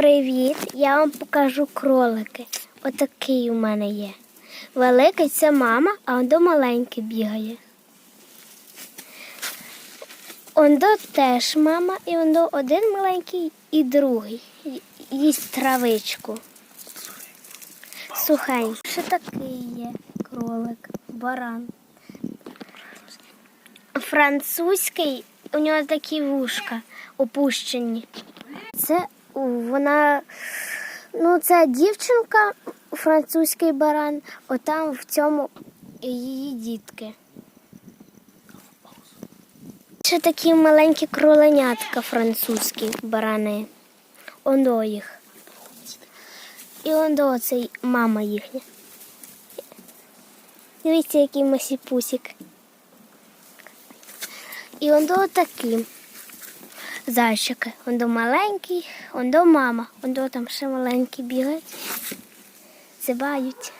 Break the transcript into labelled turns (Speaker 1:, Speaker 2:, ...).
Speaker 1: Привіт! Я вам покажу кролики. Отакий у мене є. Великий це мама, а ондо маленький бігає. Ондо теж мама, і ондо один маленький і другий. Їсть травичку. Сухенький. Ще такий є кролик, баран. Французький, у нього такі вушка опущені. Це вона, ну, це дівчинка, французький баран, отам в цьому її дітки. Ще такі маленькі кроленятка французькі барани. Ондо їх. І ондо це мама їхня. Дивіться, який масіпусик. І ондо такі зайчики. Он до маленький, ондо мама, ондо там ще маленькі бігають, зибають.